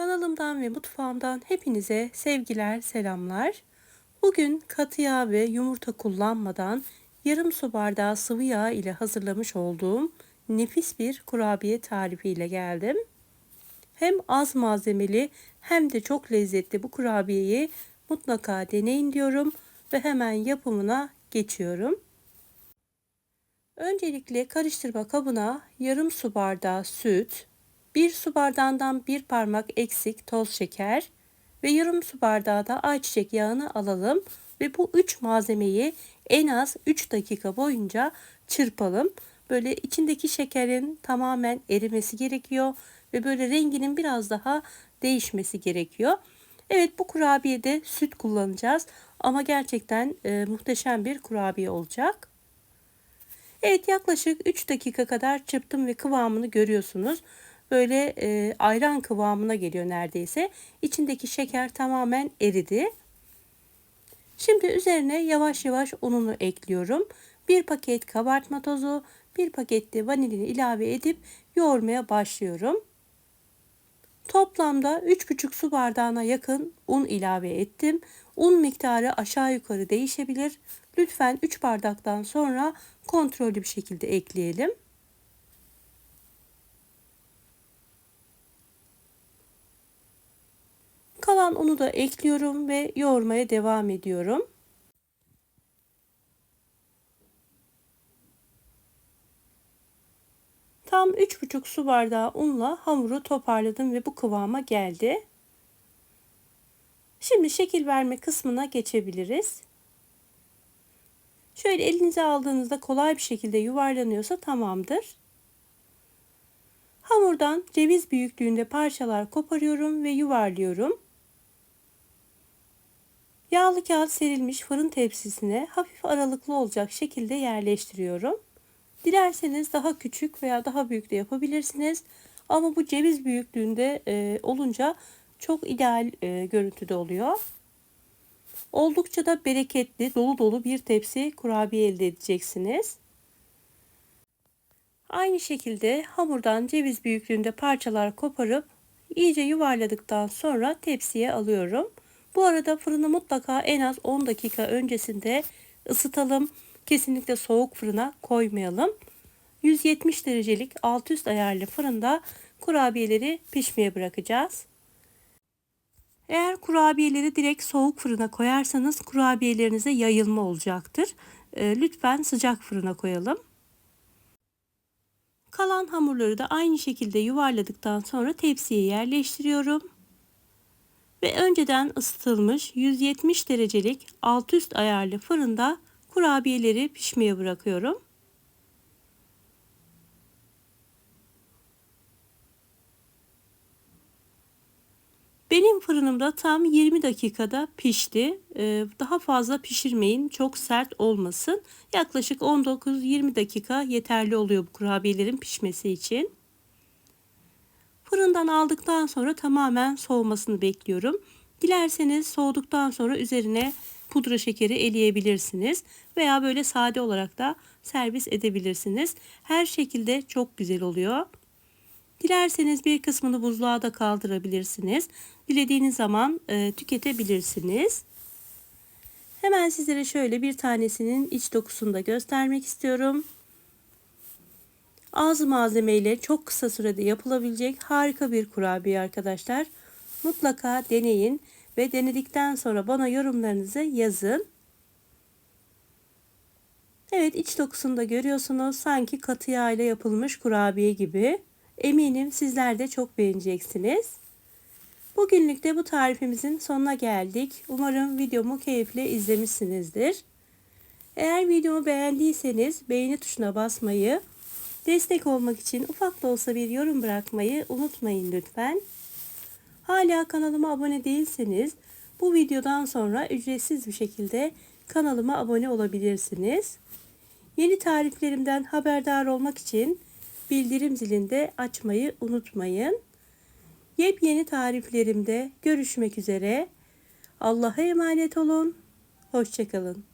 Kanalımdan ve mutfağımdan hepinize sevgiler, selamlar. Bugün katı yağ ve yumurta kullanmadan yarım su bardağı sıvı yağ ile hazırlamış olduğum nefis bir kurabiye tarifi ile geldim. Hem az malzemeli hem de çok lezzetli bu kurabiyeyi mutlaka deneyin diyorum ve hemen yapımına geçiyorum. Öncelikle karıştırma kabına yarım su bardağı süt, 1 su bardağından bir parmak eksik toz şeker ve yarım su bardağı da ayçiçek yağını alalım ve bu üç malzemeyi en az 3 dakika boyunca çırpalım. Böyle içindeki şekerin tamamen erimesi gerekiyor ve böyle renginin biraz daha değişmesi gerekiyor. Evet bu kurabiyede süt kullanacağız ama gerçekten e, muhteşem bir kurabiye olacak. Evet yaklaşık 3 dakika kadar çırptım ve kıvamını görüyorsunuz böyle e, ayran kıvamına geliyor neredeyse. İçindeki şeker tamamen eridi. Şimdi üzerine yavaş yavaş ununu ekliyorum. Bir paket kabartma tozu, bir paket de vanilini ilave edip yoğurmaya başlıyorum. Toplamda 3,5 su bardağına yakın un ilave ettim. Un miktarı aşağı yukarı değişebilir. Lütfen 3 bardaktan sonra kontrollü bir şekilde ekleyelim. Kalan unu da ekliyorum ve yoğurmaya devam ediyorum. Tam 3,5 su bardağı unla hamuru toparladım ve bu kıvama geldi. Şimdi şekil verme kısmına geçebiliriz. Şöyle elinize aldığınızda kolay bir şekilde yuvarlanıyorsa tamamdır. Hamurdan ceviz büyüklüğünde parçalar koparıyorum ve yuvarlıyorum. Yağlı kağıt serilmiş fırın tepsisine hafif aralıklı olacak şekilde yerleştiriyorum. Dilerseniz daha küçük veya daha büyük de yapabilirsiniz. Ama bu ceviz büyüklüğünde e, olunca çok ideal e, görüntüde oluyor. Oldukça da bereketli, dolu dolu bir tepsi kurabiye elde edeceksiniz. Aynı şekilde hamurdan ceviz büyüklüğünde parçalar koparıp iyice yuvarladıktan sonra tepsiye alıyorum. Bu arada fırını mutlaka en az 10 dakika öncesinde ısıtalım. Kesinlikle soğuk fırına koymayalım. 170 derecelik alt üst ayarlı fırında kurabiyeleri pişmeye bırakacağız. Eğer kurabiyeleri direkt soğuk fırına koyarsanız kurabiyelerinize yayılma olacaktır. Ee, lütfen sıcak fırına koyalım. Kalan hamurları da aynı şekilde yuvarladıktan sonra tepsiye yerleştiriyorum ve önceden ısıtılmış 170 derecelik alt üst ayarlı fırında kurabiyeleri pişmeye bırakıyorum. Benim fırınımda tam 20 dakikada pişti. Ee, daha fazla pişirmeyin. Çok sert olmasın. Yaklaşık 19-20 dakika yeterli oluyor bu kurabiyelerin pişmesi için. Fırından aldıktan sonra tamamen soğumasını bekliyorum. Dilerseniz soğuduktan sonra üzerine pudra şekeri eleyebilirsiniz veya böyle sade olarak da servis edebilirsiniz. Her şekilde çok güzel oluyor. Dilerseniz bir kısmını buzluğa da kaldırabilirsiniz. Dilediğiniz zaman e, tüketebilirsiniz. Hemen sizlere şöyle bir tanesinin iç dokusunu da göstermek istiyorum. Az malzemeyle çok kısa sürede yapılabilecek harika bir kurabiye arkadaşlar. Mutlaka deneyin ve denedikten sonra bana yorumlarınızı yazın. Evet iç dokusunu da görüyorsunuz. Sanki katı yağ ile yapılmış kurabiye gibi. Eminim sizler de çok beğeneceksiniz. Bugünlük de bu tarifimizin sonuna geldik. Umarım videomu keyifle izlemişsinizdir. Eğer videomu beğendiyseniz beğeni tuşuna basmayı, Destek olmak için ufak da olsa bir yorum bırakmayı unutmayın lütfen. Hala kanalıma abone değilseniz bu videodan sonra ücretsiz bir şekilde kanalıma abone olabilirsiniz. Yeni tariflerimden haberdar olmak için bildirim zilinde açmayı unutmayın. Yepyeni tariflerimde görüşmek üzere. Allah'a emanet olun. Hoşçakalın.